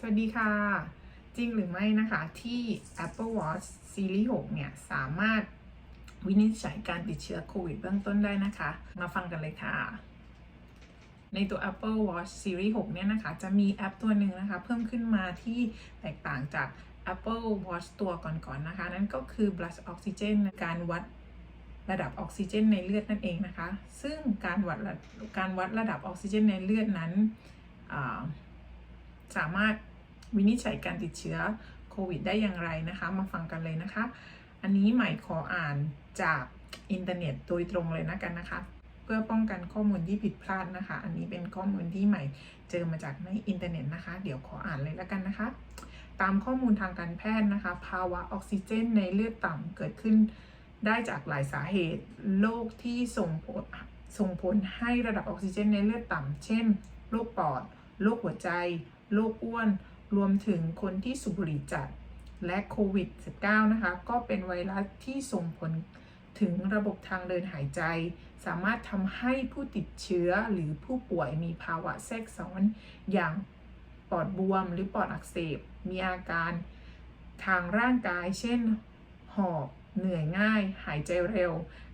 สวัสดีค่ะ จริงหรือไม่นะคะที่ Apple Watch Series 6 เนี่ย สามารถวินิจฉัยการติดเชื้อโควิดเบื้องต้นได้นะคะ มาฟังกันเลยค่ะ ในตัว Apple Watch Series 6 เนี่ยนะคะ จะมีแอปตัวหนึ่งนะคะ เพิ่มขึ้นมาที่แตกต่างจาก Apple Watch ตัวก่อนๆนนะคะ นั่นก็คือ Blood Oxygen การวัดระดับออกซิเจนในเลือดนั่นเองนะคะ ซึ่งการวัดระการวัดระดับออกซิเจนในเลือดนั้นอ่า สามารถวินิจฉัยการติดเชื้อโควิดได้อย่างไรนะคะ มาฟังกันเลยนะคะ อันนี้ใหม่ขออ่านจากอินเทอร์เน็ตโดยตรงเลยนะกันนะคะ เพื่อป้องกันข้อมูลที่ผิดพลาดนะคะ อันนี้เป็นข้อมูลที่ใหม่เจอมาจากในอินเทอร์เน็ตนะคะ เดี๋ยวขออ่านเลยแล้วกันนะคะ ตามข้อมูลทางการแพทย์นะคะ ภาวะออกซิเจนในเลือดต่ำเกิดขึ้นได้จากหลายสาเหตุโรคที่ส่งผลส่งผลให้ระดับออกซิเจนในเลือดต่ำ เช่น โรคปอด โรคหัวใจ โรคอ้วน รวมถึงคนที่สูบบุหรี่จัด และโควิด -19 นะคะ ก็เป็นไวรัสที่ส่งผลถึงระบบทางเดินหายใจ สามารถทำให้ผู้ติดเชื้อหรือผู้ป่วยมีภาวะแทรกซ้อนอย่างปอดบวมหรือปอดอักเสบ มีอาการทางร่างกาย เช่น หอบ เหนื่อยง่าย หายใจเร็ว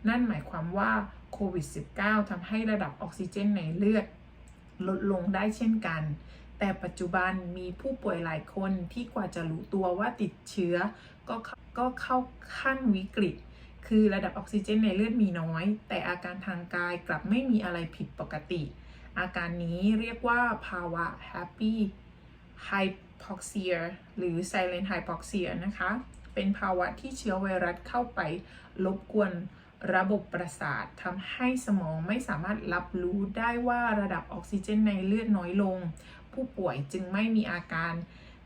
นั่นหมายความว่าโควิด -19 ทำให้ระดับออกซิเจนในเลือด ลดลงได้เช่นกัน แต่ปัจจุบันมีผู้ป่วยหลายคนที่กว่าจะรู้ตัวว่าติดเชื้อ ก็เข้าก็เข้าขั้นวิกฤต คือระดับออกซิเจนในเลือดมีน้อย แต่อาการทางกายกลับไม่มีอะไรผิดปกติ อาการนี้เรียกว่าภาวะ happy hypoxia หรือ silent hypoxia นะคะ เป็นภาวะที่เชื้อไวรัสเข้าไปรบกวนระบบประสาททำให้สมองไม่สามารถรับรู้ได้ว่าระดับออกซิเจนในเลือดน้อยลง ผู้ป่วยจึงไม่มีอาการ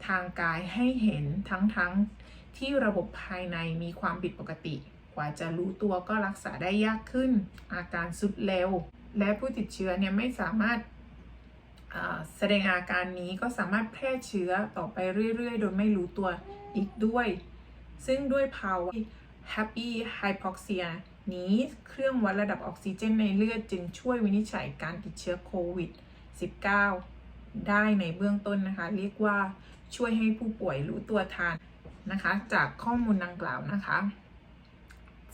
ทางกายให้เห็นทั้งๆทที่ระบบภายในมีความผิดปกติ กว่าจะรู้ตัวก็รักษาได้ยากขึ้น อาการสุดเร็ว และผู้ติดเชื้อเนี่ยไม่สามารถแสดงอาการนี้ก็สามารถแพร่เชื้อต่อไปเรื่อย ๆ โดยไม่รู้ตัวอีกด้วย ซึ่งด้วยภาวะ Happy Hypoxia นี้เครื่องวัดระดับออกซิเจนในเลือดจึงช่วยวินิจฉัยการติดเชื้อโควิด -19 ได้ในเบื้องต้นนะคะ เรียกว่าช่วยให้ผู้ป่วยรู้ตัวทันนะคะ จากข้อมูลดังกล่าวนะคะ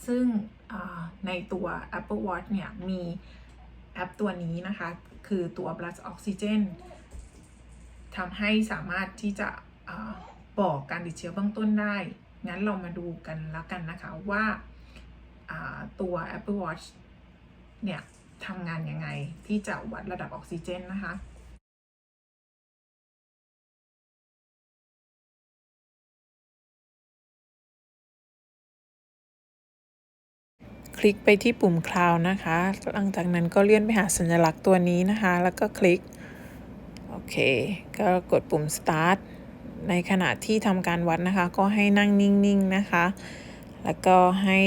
ซึ่งในตัว Apple Watch เนี่ย มีแอปตัวนี้นะคะ คือตัว Blood Oxygen ทำให้สามารถที่จะอบอกการติดเชื้อเบื้องต้นได้ งั้นเรามาดูกันแล้วกันนะคะว่าตัว Apple Watch เนี่ยทำงานยังไงที่จะวัดระดับออกซิเจนนะคะ ลิกไปที่ปุ่มคลาวนะคะ หลังจากนั้นก็เลื่อนไปหาสัญลักษณ์ตัวนี้นะคะ แล้วก็คลิก โอเค ก็กดปุ่ม start ในขณะที่ทำการวัดนะคะ ก็ให้นั่งนิ่งๆนะคะ แล้วก็ให้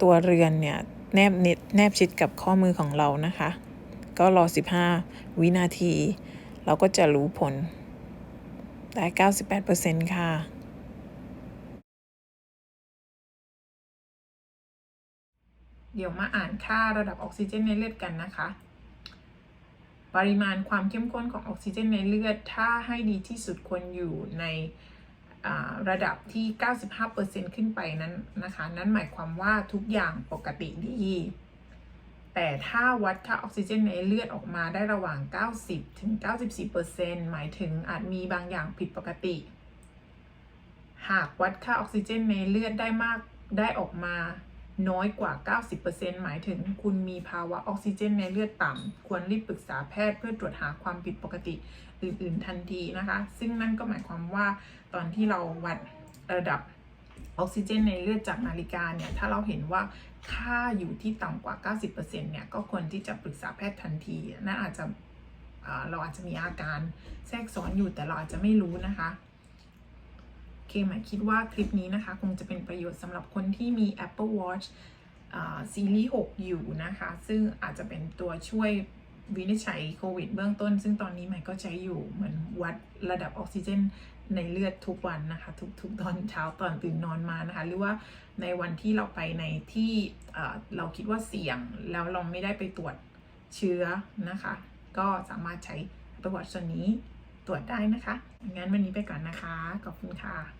ตัวเรือนเนี่ยแนบเน็ตแนบชิดกับข้อมือของเรานะคะ ก็รอ 15 วินาที เราก็จะรู้ผลได้ 98%ค่ะ เดี๋ยวมาอ่านค่าระดับออกซิเจนในเลือดกันนะคะ ปริมาณความเข้มข้นของออกซิเจนในเลือด ถ้าให้ดีที่สุดควรอยู่ในระดับที่ 95%ขึ้นไปนั้นนะคะ นั้นหมายความว่าทุกอย่างปกติดี แต่ถ้าวัดค่าออกซิเจนในเลือดออกมาได้ระหว่าง 90ถึง94%หมายถึงอาจมีบางอย่างผิดปกติ หากวัดค่าออกซิเจนในเลือดได้มากได้ออกมา น้อยกว่า 90%หมายถึงคุณมีภาวะออกซิเจนในเลือดต่ำ ควรรีบปรึกษาแพทย์เพื่อตรวจหาความผิดปกติอื่น ๆ ทันทีนะคะ ซึ่งนั่นก็หมายความว่าตอนที่เราวัดระดับออกซิเจนในเลือดจากนาฬิกาเนี่ยถ้าเราเห็นว่าค่าอยู่ที่ต่ำกว่า 90%เนี่ยก็ควรที่จะปรึกษาแพทย์ทันทีนั่นอาจจะเราอาจจะมีอาการแทรกซ้อนอยู่แต่เราอาจจะไม่รู้นะคะ เคหมายคิดว่าคลิปนี้นะคะ คงจะเป็นประโยชน์สำหรับคนที่มี Apple Watch ซีรีส์ 6 อยู่นะคะ ซึ่งอาจจะเป็นตัวช่วยวินิจฉัยโควิดเบื้องต้น ซึ่งตอนนี้ใหม่ก็ใช้อยู่เหมือนวัดระดับออกซิเจนในเลือดทุกวันนะคะ ทุกทุกตอนเช้าตอนตื่นนอนมานะคะ หรือว่าในวันที่เราไปในที่เอ่อเราคิดว่าเสี่ยงแล้วเราไม่ได้ไปตรวจเชื้อนะคะ ก็สามารถใช้ Apple Watch ตัวนี้ตรวจได้นะคะ งั้นวันนี้ไปก่อนนะคะ ขอบคุณค่ะ